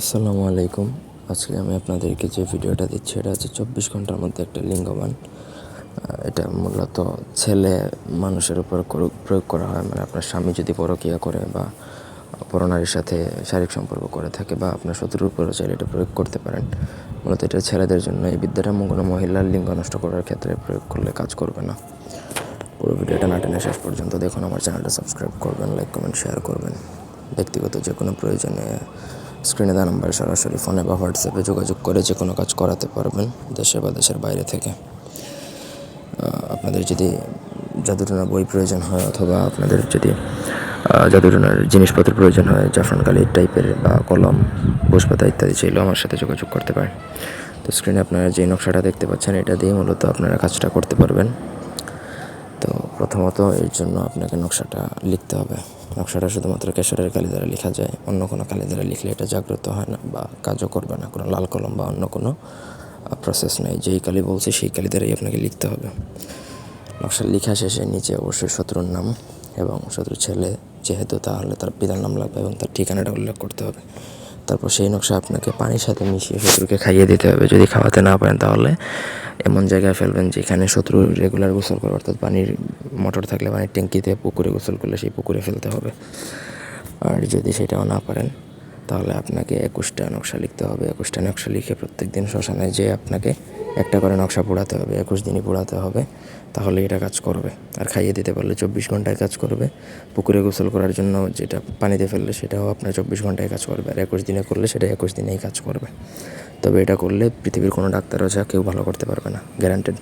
আসসালামু আলাইকুম। আজকে আমি আপনাদেরকে যে ভিডিওটা দিচ্ছি, এটা হচ্ছে চব্বিশ ঘণ্টার মধ্যে একটা লিঙ্গবান। এটা মূলত ছেলে মানুষের উপর প্রয়োগ করা হয়। মানে আপনার স্বামী যদি পরকিয়া করে বা পরনারীর সাথে শারীরিক সম্পর্ক করে থাকে বা আপনার শত্রুর উপরও চাইলে এটা প্রয়োগ করতে পারেন। মূলত এটা ছেলেদের জন্য। এই বিদ্যাটা কোনো মহিলার লিঙ্গ নষ্ট করার ক্ষেত্রে প্রয়োগ করলে কাজ করবে না। পুরো ভিডিওটা না টেনে শেষ পর্যন্ত দেখুন। আমার চ্যানেলটা সাবস্ক্রাইব করবেন, লাইক, কমেন্ট, শেয়ার করবেন। ব্যক্তিগত যে কোনো প্রয়োজনে স্ক্রিনে দেওয়া নাম্বারে সরাসরি ফোনে বা হোয়াটসঅ্যাপে যোগাযোগ করে যে কোনো কাজ করাতে পারবেন দেশে বা দেশের বাইরে থেকে। আপনাদের যদি জাদুটনার বই প্রয়োজন হয় অথবা আপনাদের যদি জাদুটনার জিনিসপত্র প্রয়োজন হয়, জাফরান কালির টাইপের বা কলম বসপাতা ইত্যাদি চাইলেও আমার সাথে যোগাযোগ করতে পারেন। তো স্ক্রিনে আপনারা যে নকশাটা দেখতে পাচ্ছেন, এটা দিয়ে মূলত আপনারা কাজটা করতে পারবেন। তো প্রথমত এর জন্য আপনাকে নকশাটা লিখতে হবে। নকশাটা শুধুমাত্র কেশরের কালি দ্বারা লেখা যায়, অন্য কোনো কালি দ্বারা লিখলে এটা জাগ্রত হয় না বা কাজও করবে না, কোনো লাল কলম বা অন্য কোনো প্রসেস নেই। যেই কালি বলছে সেই কালি দ্বারাই আপনাকে লিখতে হবে। নকশা লেখা শেষে নিচে অবশ্যই শত্রুর নাম এবং শত্রুর ছেলে যেহেতু, তাহলে তার পিতার নাম লাগবে এবং তার ঠিকানাটা উল্লেখ করতে হবে। তারপর সেই নকশা আপনাকে পানির সাথে মিশিয়ে শত্রুকে খাইয়ে দিতে হবে। যদি খাওয়াতে না পারেন তাহলে এমন জায়গায় ফেলবেন যেখানে শত্রু রেগুলার গোসল করে, অর্থাৎ পানির মোটর থাকলে পানির ট্যাঙ্কিতে পুকুরে গোসল করলে সেই পুকুরে ফেলতে হবে। আর যদি সেটাও না পারেন, তাহলে আপনাকে একুশটা নকশা লিখতে হবে। একুশটা নকশা লিখে প্রত্যেক দিন শ্মশানে যেয়ে আপনাকে একটা করে নকশা পোড়াতে হবে, একুশ দিনই পোড়াতে হবে তাহলে এটা কাজ করবে। আর খাইয়ে দিতে পারলে চব্বিশ ঘন্টায় কাজ করবে। পুকুরে গোসল করার জন্য যেটা পানিতে ফেললে সেটাও আপনার চব্বিশ ঘন্টায় কাজ করবে, আর একুশ দিনে করলে সেটা একুশ দিনেই কাজ করবে। তবে এটা করলে পৃথিবীর কোনো ডাক্তারও যা কেউ ভালো করতে পারবে না গ্যারান্টেড